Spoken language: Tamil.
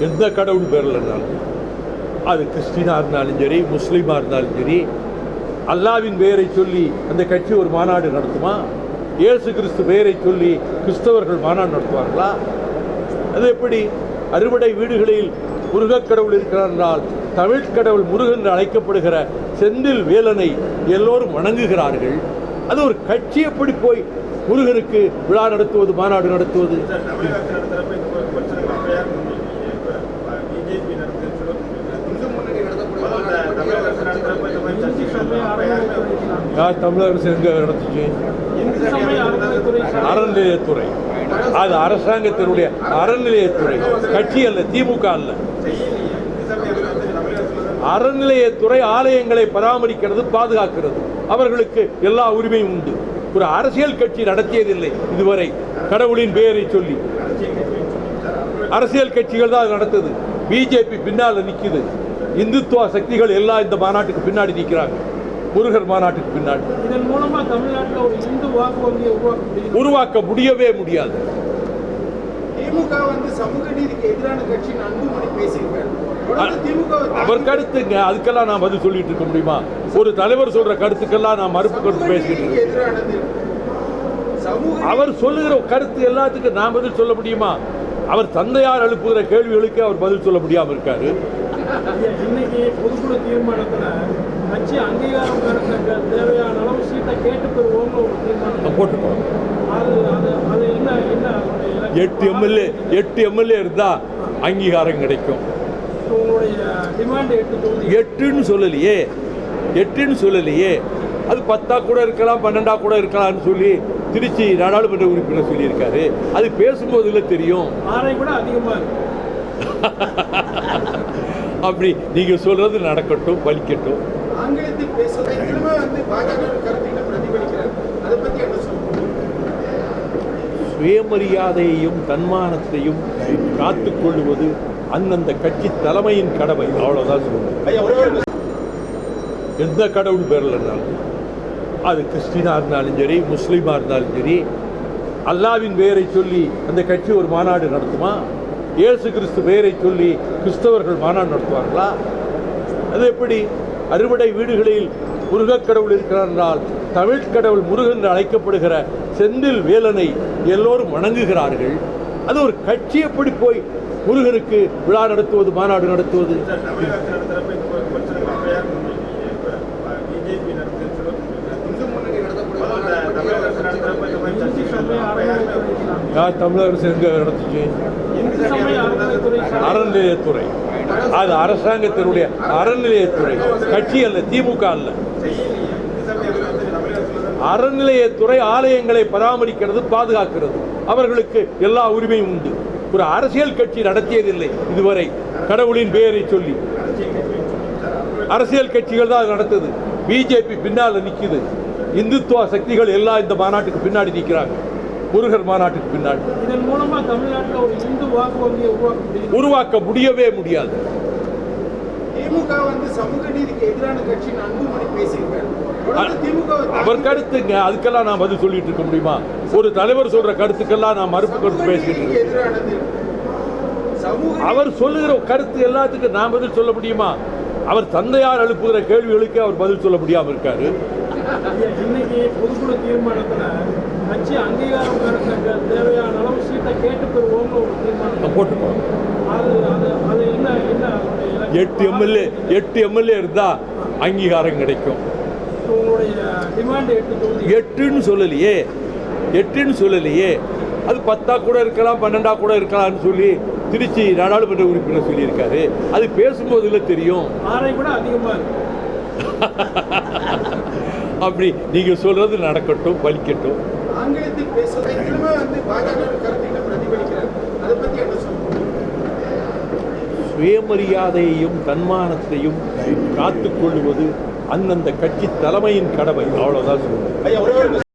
எந்த கடவுள் பேரில் இருந்தாலும் அது கிறிஸ்டினாக இருந்தாலும் சரி முஸ்லீமாக இருந்தாலும் சரி அல்லாவின் பெயரை சொல்லி அந்த கட்சி ஒரு மாநாடு நடத்துமா? இயேசு கிறிஸ்து பெயரை சொல்லி கிறிஸ்தவர்கள் மாநாடு நடத்துவார்களா? அது எப்படி? அறுவடை வீடுகளில் முருகக் கடவுள் இருக்கிறார் என்றால் தமிழ் கடவுள் முருகன் என்று அழைக்கப்படுகிற செந்தில் வேலனை எல்லோரும் வணங்குகிறார்கள். அது ஒரு கட்சி எப்படி போய் முருகனுக்கு விழா நடத்துவது மாநாடு நடத்துவது சார் தமிழகத்தில் நடத்துகிறப்ப இந்த பிரச்சனை அப்போ யார் பிஜேபி நடத்துறது இந்து முன்னணி நடத்தக்கூடிய முதல்ல தமிழக அரசு நடத்துகிறப்ப இந்த மாதிரி சர்ச்சைகள் அப்போ யார் தமிழக அரசு எங்க நடத்துச்சு? அறநிலையத்துறை. அது அரசாங்கத்தினுடைய அறநிலையத்துறை. கட்சி அல்ல திமுக அல்ல. அறநிலையத்துறை ஆலயங்களை பராமரிக்கிறது பாதுகாக்கிறது. அவர்களுக்கு எல்லா உரிமையும் உண்டு. ஒரு அரசியல் கட்சி நடத்தியதில்லை இதுவரை. கடவுளின் பெயரை சொல்லி. அரசியல் கட்சிகள் தான் அது நடத்துது. பிஜேபி பின்னால் நிற்குது இந்துத்துவ சக்திகள் எல்லாம் இந்த மாநாட்டுக்கு பின்னாடி நிற்கிறாங்க முருகர் மாநாட்டுக்கு பின்னாடி. இதன் மூலமா தமிழ்நாட்டில் ஒரு இந்து வாக்கு வங்கியை உருவாக்க முடியும்? உருவாக்க முடியவே முடியாது. திமுக வந்து சமூக நீதிக்கு எதிரான கட்சின்னு அன்புமணி பேசியிருக்காரு. அவர் கருத்துங்க அதுக்கெல்லாம் நான் பதில் சொல்லிட்டு இருக்க முடியுமா? ஒரு தலைவர் சொல்ற கருத்துக்கெல்லாம் நான் மறுப்பு கருத்து பேசிட்டு அவர் சொல்லுகிற கருத்து எல்லாத்துக்கும் நான் பதில் சொல்ல முடியுமா? அவர் தந்தையார் எழுப்புகிற கேள்விகளுக்கு அவர் பதில் சொல்ல முடியாம இருக்காரு. இன்னைக்கு பொதுக்குழு தீர்மானத்துல கட்சி அங்கீகாரம் தேவையான அளவு சீட்டை கேட்டு பெறுவோம்னு ஒரு தீர்மானம். அது அது அது என்ன என்ன? எட்டு எம்எல்ஏ எட்டு எம்எல்ஏ இருந்தா அங்கீகாரம் கிடைக்கும். எட்டுன்னு சொல்லலையே. எட்டுன்னு சொல்லலையே. அது பத்தா கூட இருக்கலாம் பன்னெண்டா கூட இருக்கலாம்னு சொல்லி திருச்சி நாடாளுமன்ற உறுப்பினர் சொல்லியிருக்காரு. அது பேசும்போதுல தெரியும். அப்படி நீங்க சொல்றது நடக்கட்டும் பலிக்கட்டும் ஆங்கிலத்தில் பேசுவதை திரும்ப வந்து பாஜக கருத்துக்களை பிரதிபலிக்கிறார். அதை பத்தி என்ன சொல்லுங்க? சுயமரியாதையையும் தன்மானத்தையும் காத்துக் கொள்வது அந்தந்த கட்சி தலைமையின் கடமை. அவ்வளவுதான் சொல்லுவேன் எந்த கடவுள் பேரில் இருந்தாலும் அது கிறிஸ்டினா இருந்தாலும் சரி முஸ்லீமாக இருந்தாலும் சரி அல்லாவின் பெயரை சொல்லி அந்த கட்சி ஒரு மாநாடு நடத்துமா? இயேசு கிறிஸ்து பெயரை சொல்லி கிறிஸ்தவர்கள் மாநாடு நடத்துவார்களா? அது எப்படி? அறுவடை வீடுகளில் முருகக் கடவுள் இருக்கிறார் என்றால் தமிழ் கடவுள் முருகன் என்று அழைக்கப்படுகிற செந்தில் வேலனை எல்லோரும் வணங்குகிறார்கள். அது ஒரு கட்சி எப்படி போய் முருகனுக்கு விழா நடத்துவது மாநாடு நடத்துவது? யார் தமிழக அரசு எங்க நடத்துச்சு? அறநிலையத்துறை. அது அரசாங்கத்தினுடைய அறநிலையத்துறை. கட்சி அல்ல திமுக அல்ல. அறநிலையத்துறை ஆலயங்களை பராமரிக்கிறது பாதுகாக்கிறது. அவர்களுக்கு எல்லா உரிமையும் உண்டு. ஒரு அரசியல் கட்சி நடத்தியதில்லை இதுவரை. கடவுளின் பெயரை சொல்லி. அரசியல் கட்சிகள் தான் நடத்துது. பிஜேபி பின்னால் நிக்குது. இந்துத்துவ சக்திகள் எல்லாம் இந்த மாநாட்டுக்கு பின்னாடி நிற்கிறாங்க முருகர் மாநாட்டுக்கு பின்னாடி இதன் மூலமா தமிழ்நாட்டில் ஒரு இந்து வாக்கு வங்கியை உருவாக்க முடியும்? உருவாக்க முடியவே முடியாது. திமுக வந்து சமூக நீதிக்கு எதிரான கட்சின்னு அன்புமணி பேசியிருக்காரு. அவர் கருத்துங்க அதுக்கெல்லாம் நான் பதில் சொல்லிட்டு இருக்க முடியுமா? ஒரு தலைவர் சொல்ற கருத்துக்கெல்லாம் நான் மறுப்பு கருத்து இருக்கேன். சமூக அவர் சொல்லுகிற கருத்து எல்லாத்துக்கும் நான் பதில் சொல்ல முடியுமா? அவர் தந்தையார் எழுப்புகிற கேள்விகளுக்கு அவர் பதில் சொல்ல முடியாம இருக்காரு. இன்னைக்கு பொதுக்குழு தீர்மானத்துல கட்சி அங்கீகாரம் தேவையான அளவு சீட்டை கேட்டு பெறுவோம்னு ஒரு தீர்மானம். அது அது அது என்ன என்ன? எட்டு எம்எல்ஏ எட்டு எம்எல்ஏ இருந்தா அங்கீகாரம் கிடைக்கும். எட்டுன்னு சொல்லலையே. எட்டுன்னு சொல்லலையே. அது பத்தா கூட இருக்கலாம் பன்னெண்டா கூட இருக்கலாம்னு சொல்லி திருச்சி நாடாளுமன்ற உறுப்பினர் சொல்லியிருக்காரு. அது தெரியும். விட அதிகமா இருக்கு. அப்படி நீங்க சொல்றது நடக்கட்டும் பலிக்கட்டும் ஆங்கிலத்தில் பேசுவதை திரும்ப வந்து பாஜக கருத்துக்களை பிரதிபலிக்கிறார். அதை பத்தி என்ன சொல்லுங்க சுயமரியாதையையும் தன்மானத்தையும் காத்துக் கொள்வது அந்தந்த கட்சி தலைமையின் கடமை. அவ்வளவுதான் சொல்லுவேன்